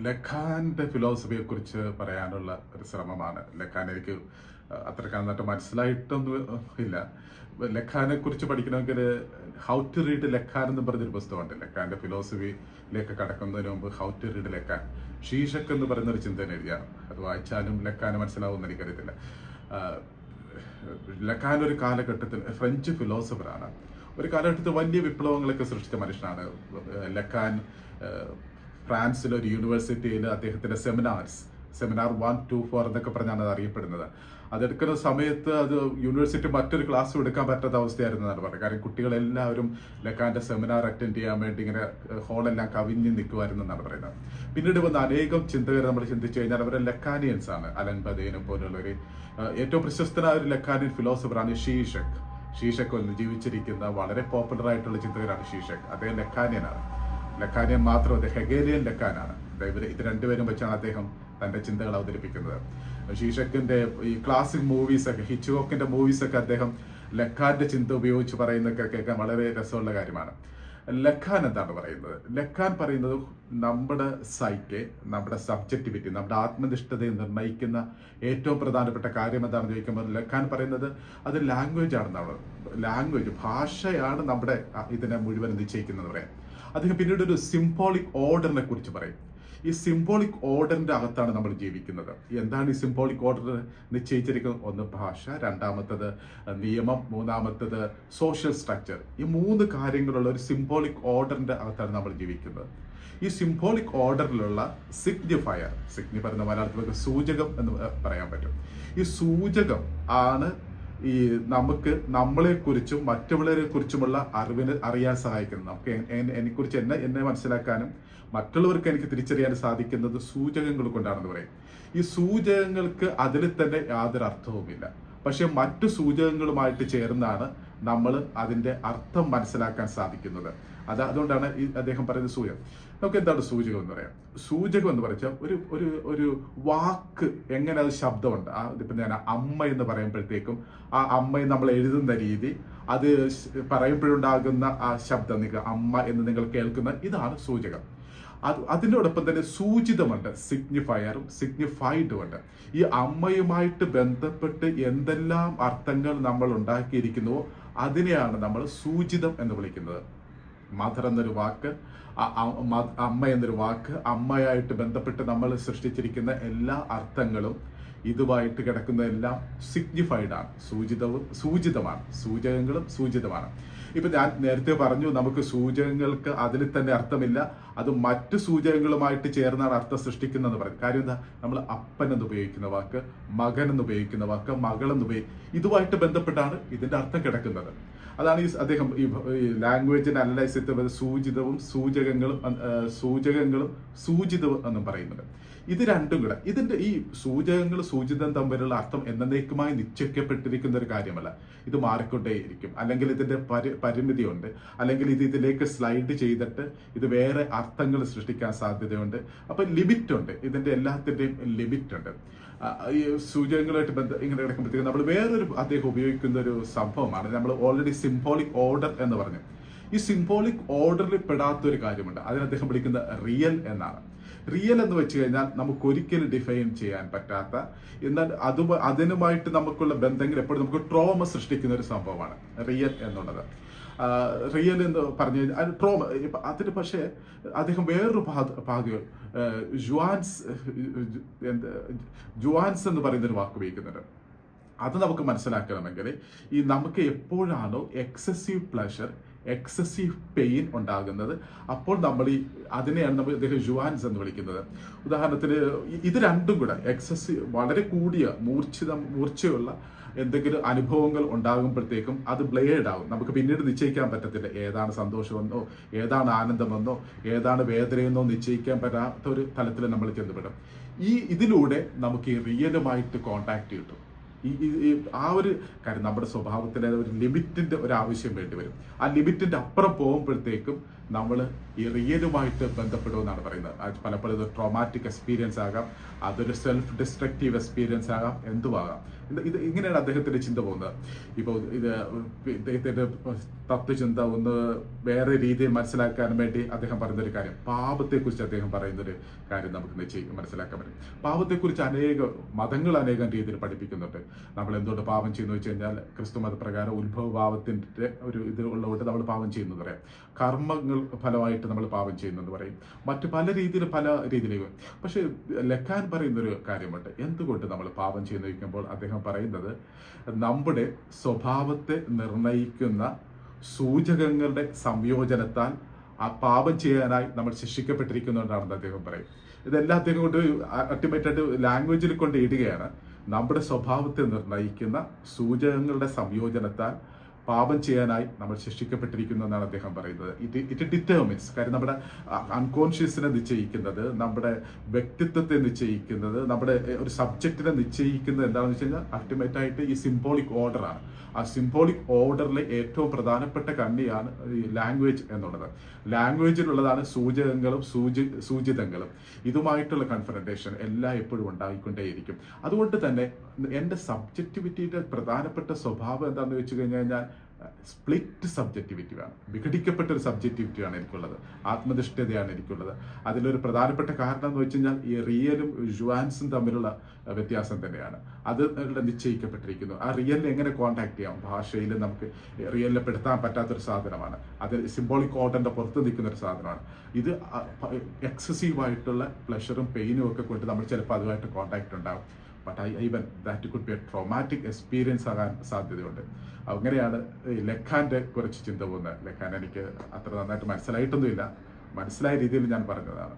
ലഖാന്റെ ഫിലോസഫിയെ കുറിച്ച് പറയാനുള്ള ഒരു ശ്രമമാണ്. ലഖാൻ എനിക്ക് അത്ര നന്നായിട്ട് മനസ്സിലായിട്ടൊന്നും ഇല്ല. ലഖാനെ കുറിച്ച് പഠിക്കണമെങ്കിൽ ഹൗ ടു റീഡ് ലഖാൻ എന്ന് പറഞ്ഞൊരു പുസ്തകമുണ്ട്. ലഖാന്റെ ഫിലോസഫിയിലേക്ക് കടക്കുന്നതിന് മുമ്പ് ഹൗ ടു റീഡ് ലഖാൻ. ഷീഷക് എന്ന് പറയുന്ന ഒരു ചിന്തന എഴുതിയാണ് അത് വായിച്ചാലും ലഖാന് മനസ്സിലാവുമെന്ന് എനിക്കറിയത്തില്ല. ലഖാൻ ഒരു കാലഘട്ടത്തിൽ ഫ്രഞ്ച് ഫിലോസഫറാണ്. ഒരു കാലഘട്ടത്തിൽ വലിയ വിപ്ലവങ്ങളൊക്കെ സൃഷ്ടിച്ച മനുഷ്യനാണ്. ലഖാൻ ഫ്രാൻസിലെ ഒരു യൂണിവേഴ്സിറ്റിയിൽ അദ്ദേഹത്തിന്റെ seminars seminar one two four എന്നൊക്കെ പറഞ്ഞാണ് അത് അറിയപ്പെടുന്നത്. അതെടുക്കുന്ന സമയത്ത് അത് യൂണിവേഴ്സിറ്റി മറ്റൊരു ക്ലാസ് എടുക്കാൻ പറ്റാത്ത അവസ്ഥയായിരുന്നു എന്നാണ് പറയുന്നത് കാരണം കുട്ടികളെല്ലാവരും ലക്കാന്റെ സെമിനാർ അറ്റൻഡ് ചെയ്യാൻ വേണ്ടി ഇങ്ങനെ ഹോളെല്ലാം കവിഞ്ഞ് നിൽക്കുമായിരുന്നു എന്നാണ് പറയുന്നത്. പിന്നീട് വന്ന അനേകം ചിന്തകർ നമ്മൾ ചിന്തിച്ചു കഴിഞ്ഞാൽ അവരെ ലക്കാനിയൻസ് ആണ്. അലൻ ബദേനും പോലുള്ളവർ ഏറ്റവും പ്രശസ്തനായ ഒരു ലക്കാനിയൻ ഫിലോസഫറാണ് ഷീഷക്. ഷീഷക് ഒന്ന് ജീവിച്ചിരിക്കുന്ന വളരെ പോപ്പുലർ ആയിട്ടുള്ള ചിന്തകരാണ് ഷീഷക്. അദ്ദേഹം ലക്കാനിയനാണ്. ലക്കാനിയൻ മാത്രം അത് ഹെഗേലിയൻ ലക്കാനാണ് ഇവർ ഇത് രണ്ടുപേരും വെച്ചാണ് അദ്ദേഹം തന്റെ ചിന്തകൾ അവതരിപ്പിക്കുന്നത്. ഷീഷക്കിന്റെ ഈ ക്ലാസിക് മൂവീസ് ഒക്കെ ഹിച്ചുകോക്കിന്റെ മൂവീസ് ഒക്കെ അദ്ദേഹം ലഖാന്റെ ചിന്ത ഉപയോഗിച്ച് പറയുന്നതൊക്കെ കേൾക്കാൻ വളരെ രസമുള്ള കാര്യമാണ്. ലഖാൻ എന്താണ് പറയുന്നത്? ലഖാൻ പറയുന്നത് നമ്മുടെ സൈക്കെ നമ്മുടെ സബ്ജക്ടിവിറ്റി നമ്മുടെ ആത്മനിഷ്ഠതയെ നിർണയിക്കുന്ന ഏറ്റവും പ്രധാനപ്പെട്ട കാര്യം എന്താണെന്ന് ചോദിക്കുമ്പോൾ ലഖാൻ പറയുന്നത് അത് ലാംഗ്വേജ് ആണെന്നാണ്. ലാംഗ്വേജ് ഭാഷയാണ് നമ്മുടെ ഇതിനെ മുഴുവൻ നിശ്ചയിക്കുന്നത് പറയാം. അദ്ദേഹം പിന്നീട് ഒരു സിംബോളിക് ഓർഡറിനെ കുറിച്ച് പറയും. ഈ സിംബോളിക് ഓർഡറിന്റെ അകത്താണ് നമ്മൾ ജീവിക്കുന്നത്. എന്താണ് ഈ സിംബോളിക് ഓർഡർ നിശ്ചയിച്ചിരിക്കുന്നത്? ഒന്ന് ഭാഷ രണ്ടാമത്തത് നിയമം മൂന്നാമത്തത് സോഷ്യൽ സ്ട്രക്ചർ ഈ മൂന്ന് കാര്യങ്ങളുള്ള ഒരു സിംബോളിക് ഓർഡറിന്റെ അകത്താണ് നമ്മൾ ജീവിക്കുന്നത്. ഈ സിംബോളിക് ഓർഡറിലുള്ള സിഗ്നിഫയർ സിഗ്നിഫയർ എന്ന മലയാളത്തിലൊക്കെ സൂചകം എന്ന് പറയാൻ പറ്റും. ഈ സൂചകം ആണ് ഈ നമുക്ക് നമ്മളെ കുറിച്ചും മറ്റുള്ളവരെ കുറിച്ചുമുള്ള അറിവിന് അറിയാൻ സഹായിക്കുന്നത് നമുക്ക് എന്നെ കുറിച്ച് എന്നെ എന്നെ മനസ്സിലാക്കാനും മറ്റുള്ളവർക്ക് എനിക്ക് തിരിച്ചറിയാൻ സാധിക്കുന്നത് സൂചകങ്ങൾ കൊണ്ടാണെന്ന് പറയും. ഈ സൂചകങ്ങൾക്ക് അതിൽ തന്നെ യാതൊരു അർത്ഥവുമില്ല. പക്ഷെ മറ്റു സൂചകങ്ങളുമായിട്ട് ചേർന്നാണ് നമ്മൾ അതിന്റെ അർത്ഥം മനസ്സിലാക്കാൻ സാധിക്കുന്നത്. അത് അതുകൊണ്ടാണ് ഈ അദ്ദേഹം പറയുന്നത് സൂചകം. നമുക്ക് എന്താണ് സൂചകം എന്ന് പറയാം? സൂചകം എന്ന് പറഞ്ഞാൽ ഒരു ഒരു ഒരു വാക്ക് എങ്ങനെ അത് ശബ്ദമുണ്ട്. ആ ഇതിപ്പോ ഞാൻ അമ്മ എന്ന് പറയുമ്പോഴത്തേക്കും ആ അമ്മയെ നമ്മൾ എഴുതുന്ന രീതി അത് പറയുമ്പോഴുണ്ടാകുന്ന ആ ശബ്ദം നിങ്ങൾ അമ്മ എന്ന് നിങ്ങൾ കേൾക്കുന്ന ഇതാണ് സൂചകം. അത് അതിനോടൊപ്പം തന്നെ സൂചിതമുണ്ട്. സിഗ്നിഫയറും സിഗ്നിഫൈഡും ഉണ്ട് ഈ അമ്മയുമായിട്ട് ബന്ധപ്പെട്ട് എന്തെല്ലാം അർത്ഥങ്ങൾ നമ്മൾ ഉണ്ടാക്കിയിരിക്കുന്നുവോ അതിനെയാണ് നമ്മൾ സൂചിതം എന്ന് വിളിക്കുന്നത്. മദർ എന്നൊരു വാക്ക് അമ്മ എന്നൊരു വാക്ക് അമ്മയായിട്ട് ബന്ധപ്പെട്ട് നമ്മൾ സൃഷ്ടിച്ചിരിക്കുന്ന എല്ലാ അർത്ഥങ്ങളും ഇതുമായിട്ട് കിടക്കുന്നതെല്ലാം സിഗ്നിഫൈഡ് ആണ്. സൂചിതവും സൂചിതമാണ്. സൂചകങ്ങളും സൂചിതമാണ്. ഇപ്പൊ ഞാൻ നേരത്തെ പറഞ്ഞു നമുക്ക് സൂചകങ്ങൾക്ക് അതിൽ തന്നെ അർത്ഥമില്ല. അത് മറ്റു സൂചകങ്ങളുമായിട്ട് ചേർന്നാണ് അർത്ഥം സൃഷ്ടിക്കുന്നതെന്ന് പറയുന്നത്. കാര്യം എന്താ? നമ്മൾ അപ്പൻ എന്ന് ഉപയോഗിക്കുന്ന വാക്ക് മകൻ എന്ന് ഉപയോഗിക്കുന്ന വാക്ക് മകൾ എന്ന് ഇതുമായിട്ട് ബന്ധപ്പെട്ടാണ് ഇതിന്റെ അർത്ഥം കിടക്കുന്നത്. അതാണ് ഈ അദ്ദേഹം ഈ ലാംഗ്വേജിനെ അനലൈസ് ചെയ്ത് സൂചിതവും സൂചകങ്ങളും സൂചകങ്ങളും സൂചിതവും എന്നും പറയുന്നത്. ഇത് രണ്ടും കൂടെ. ഇതിന്റെ ഈ സൂചകങ്ങൾ സൂചിതം തമ്മിലുള്ള അർത്ഥം എന്നേക്കുമായി നിശ്ചയിക്കപ്പെട്ടിരിക്കുന്ന ഒരു കാര്യമല്ല. ഇത് മാറിക്കൊണ്ടേയിരിക്കും. അല്ലെങ്കിൽ ഇതിന്റെ പരി പരിമിതിയുണ്ട്. അല്ലെങ്കിൽ ഇത് ഇതിലേക്ക് സ്ലൈഡ് ചെയ്തിട്ട് ഇത് വേറെ അർത്ഥങ്ങൾ സൃഷ്ടിക്കാൻ സാധ്യതയുണ്ട്. അപ്പൊ ലിമിറ്റ് ഉണ്ട്. ഇതിന്റെ എല്ലാത്തിന്റെയും ലിമിറ്റ് ഉണ്ട്. ഈ സൂചകങ്ങളുമായിട്ട് ബന്ധം ഇങ്ങനെ കിടക്കുമ്പോഴത്തേക്കും നമ്മൾ വേറൊരു അദ്ദേഹം ഉപയോഗിക്കുന്ന ഒരു സംഭവമാണ്. നമ്മൾ ഓൾറെഡി സിംബോളിക് ഓർഡർ എന്ന് പറഞ്ഞു. ഈ സിംബോളിക് ഓർഡറിൽ പെടാത്തൊരു കാര്യമുണ്ട്. അതിന് അദ്ദേഹം വിളിക്കുന്നത് റിയൽ എന്നാണ്. റിയൽ എന്ന് വെച്ച് കഴിഞ്ഞാൽ നമുക്ക് ഒരിക്കലും ഡിഫൈൻ ചെയ്യാൻ പറ്റാത്ത എന്നാൽ അത് അതിനുമായിട്ട് നമുക്കുള്ള ബന്ധങ്ങൾ എപ്പോഴും നമുക്ക് ട്രോമ സൃഷ്ടിക്കുന്ന ഒരു സംഭവമാണ്. റിയൽ എന്നുള്ളത്. റിയൽ എന്ന് പറഞ്ഞു കഴിഞ്ഞാൽ ട്രോമ അതിന് പക്ഷേ അദ്ദേഹം വേറൊരു ഭാഗ ഭാഗ്യം ജുവാൻസ് എന്ത് ജുവാൻസ് എന്ന് പറയുന്ന ഒരു വാക്ക് ഉപയോഗിക്കുന്നുണ്ട്. അത് നമുക്ക് മനസ്സിലാക്കണമെങ്കിൽ ഈ നമുക്ക് എപ്പോഴാണോ എക്സസീവ് പ്ലഷർ എക്സസീവ് പെയിൻ ഉണ്ടാകുന്നത്. അപ്പോൾ നമ്മൾ ഈ അതിനെയാണ് നമ്മൾ ഇദ്ദേഹം ജുവാൻസ് എന്ന് വിളിക്കുന്നത്. ഉദാഹരണത്തിന് ഇത് രണ്ടും കൂടെ എക്സസീവ് വളരെ കൂടിയ മൂർച്ഛിത മൂർച്ചയുള്ള എന്തെങ്കിലും അനുഭവങ്ങൾ ഉണ്ടാകുമ്പോഴത്തേക്കും അത് ബ്ലേഡ് ആവും. നമുക്ക് പിന്നീട് നിശ്ചയിക്കാൻ പറ്റത്തില്ല. ഏതാണ് സന്തോഷമെന്നോ ഏതാണ് ആനന്ദമെന്നോ ഏതാണ് വേദനയെന്നോ നിശ്ചയിക്കാൻ പറ്റാത്ത ഒരു തലത്തിൽ നമ്മൾ ചെന്നുപെടും. ഈ ഇതിലൂടെ നമുക്ക് ഈ റിയലുമായിട്ട് കോണ്ടാക്ട് കിട്ടും. ഈ ആ ഒരു കാര്യം നമ്മുടെ സ്വഭാവത്തിലെ ഒരു ലിമിറ്റിന്റെ ഒരു ആവശ്യം വേണ്ടി വരും. ആ ലിമിറ്റിന്റെ അപ്പുറം പോകുമ്പോഴത്തേക്കും നമ്മൾ ഈ റിയലുമായിട്ട് ബന്ധപ്പെടുമെന്നാണ് പറയുന്നത്. പലപ്പോഴും ഇത് ട്രോമാറ്റിക് എക്സ്പീരിയൻസ് ആകാം അതൊരു സെൽഫ് ഡിസ്ട്രക്റ്റീവ് എക്സ്പീരിയൻസ് ആകാം എന്തുമാകാം. ഇത് ഇത് ഇങ്ങനെയാണ് അദ്ദേഹത്തിന്റെ ചിന്ത പോകുന്നത്. ഇപ്പോൾ ഇത് ഇദ്ദേഹത്തിന്റെ തത്വചിന്ത ഒന്ന് വേറെ രീതിയിൽ മനസ്സിലാക്കാൻ വേണ്ടി അദ്ദേഹം പറയുന്നൊരു കാര്യം പാപത്തെക്കുറിച്ച് അദ്ദേഹം പറയുന്നൊരു കാര്യം നമുക്ക് നിശ്ചയിക്കും മനസ്സിലാക്കാൻ പറ്റും. പാപത്തെക്കുറിച്ച് അനേകം മതങ്ങൾ അനേകം രീതിയിൽ പഠിപ്പിക്കുന്നുണ്ട്. നമ്മൾ എന്തുകൊണ്ട് പാപം ചെയ്യുന്നു വെച്ച് കഴിഞ്ഞാൽ ക്രിസ്തു മതപ്രകാരം ഉത്ഭവ ഭാവത്തിന്റെ ഒരു ഇത് ഉള്ളതുകൊണ്ട് നമ്മൾ പാപം ചെയ്യുന്നത് പറയാം. കർമ്മങ്ങൾ ഫലമായിട്ട് നമ്മൾ പാപം ചെയ്യുന്നു എന്ന് പറയും. മറ്റു പല രീതിയിൽ പല രീതിയിലേക്ക് പക്ഷെ ലക്കാൻ പറയുന്ന ഒരു കാര്യമുണ്ട്. എന്തുകൊണ്ട് നമ്മൾ പാപം ചെയ്യുന്നു ചോദിക്കുമ്പോൾ അദ്ദേഹം പറയുന്നത് നമ്മുടെ സ്വഭാവത്തെ നിർണയിക്കുന്ന സൂചകങ്ങളുടെ സംയോജനത്താൽ ആ പാപം ചെയ്യാനായി നമ്മൾ ശിക്ഷിക്കപ്പെട്ടിരിക്കുന്നുണ്ടാണെന്ന് അദ്ദേഹം പറയും. ഇതെല്ലാം അദ്ദേഹം കൊണ്ട് അൾട്ടിമേറ്റ് ആയിട്ട് ലാംഗ്വേജിൽ കൊണ്ട് ഇടുകയാണ്. നമ്മുടെ സ്വഭാവത്തെ നിർണയിക്കുന്ന സൂചകങ്ങളുടെ സംയോജനത്താൽ പാപം ചെയ്യാനായി നമ്മൾ ശിക്ഷിക്കപ്പെട്ടിരിക്കുന്നു എന്നാണ് അദ്ദേഹം പറയുന്നത്. ഇത് ഇറ്റ് ഡിറ്റർമിൻസ് കാര്യം നമ്മുടെ അൺകോൺഷ്യസിനെ നിശ്ചയിക്കുന്നത് നമ്മുടെ വ്യക്തിത്വത്തെ നിശ്ചയിക്കുന്നത് നമ്മുടെ ഒരു സബ്ജക്റ്റിനെ നിശ്ചയിക്കുന്നത് എന്താണെന്ന് വെച്ച് കഴിഞ്ഞാൽ അൾട്ടിമേറ്റ് ആയിട്ട് ഈ സിംബോളിക് ഓർഡറാണ് ആ സിംബോളിക് ഓർഡറിലെ ഏറ്റവും പ്രധാനപ്പെട്ട കണ്ണിയാണ് ഈ ലാംഗ്വേജ് എന്നുള്ളത്. ലാംഗ്വേജിലുള്ളതാണ് സൂചകങ്ങളും സൂചി സൂചിതങ്ങളും. ഇതുമായിട്ടുള്ള കൺഫറന്റേഷൻ എല്ലാം എപ്പോഴും ഉണ്ടായിക്കൊണ്ടേയിരിക്കും. അതുകൊണ്ട് തന്നെ എന്റെ സബ്ജക്റ്റിവിറ്റിയുടെ പ്രധാനപ്പെട്ട സ്വഭാവം എന്താണെന്ന് വെച്ച് കഴിഞ്ഞു കഴിഞ്ഞാൽ സ്പ്ലിറ്റ് സബ്ജക്റ്റിവിറ്റി വേണം. വിഘടിക്കപ്പെട്ട ഒരു സബ്ജക്റ്റിവിറ്റിയാണ് എനിക്കുള്ളത്. ആത്മനിഷ്ഠതയാണ് എനിക്കുള്ളത്. അതിലൊരു പ്രധാനപ്പെട്ട കാരണം എന്ന് വെച്ച് കഴിഞ്ഞാൽ ഈ റിയലും ജുവാൻസും തമ്മിലുള്ള വ്യത്യാസം തന്നെയാണ്. അത് നിശ്ചയിക്കപ്പെട്ടിരിക്കുന്നു. ആ റിയലിനെ എങ്ങനെ കോൺടാക്ട് ചെയ്യാം? ഭാഷയിൽ നമുക്ക് റിയലിനെ പെടുത്താൻ പറ്റാത്തൊരു സാധനമാണ്. അത് സിംബോളിക് ഓർഡറിന്റെ പുറത്ത് നിൽക്കുന്ന ഒരു സാധനമാണ്. ഇത് എക്സസീവായിട്ടുള്ള പ്ലഷറും പെയിനും ഒക്കെ കൊണ്ട് നമ്മൾ ചിലപ്പോൾ അതുമായിട്ട് കോൺടാക്ട് ഉണ്ടാകും but I even that could be a traumatic experience ആകാൻ സാധ്യതയുണ്ട്. അങ്ങനെയാണ് ഈ ലഖാന്റെ കുറച്ച് ചിന്ത പോകുന്നത്. ലഖാൻ എനിക്ക് അത്ര നന്നായിട്ട് മനസ്സിലായിട്ടൊന്നുമില്ല. മനസ്സിലായ രീതിയിൽ ഞാൻ പറഞ്ഞതാണ്.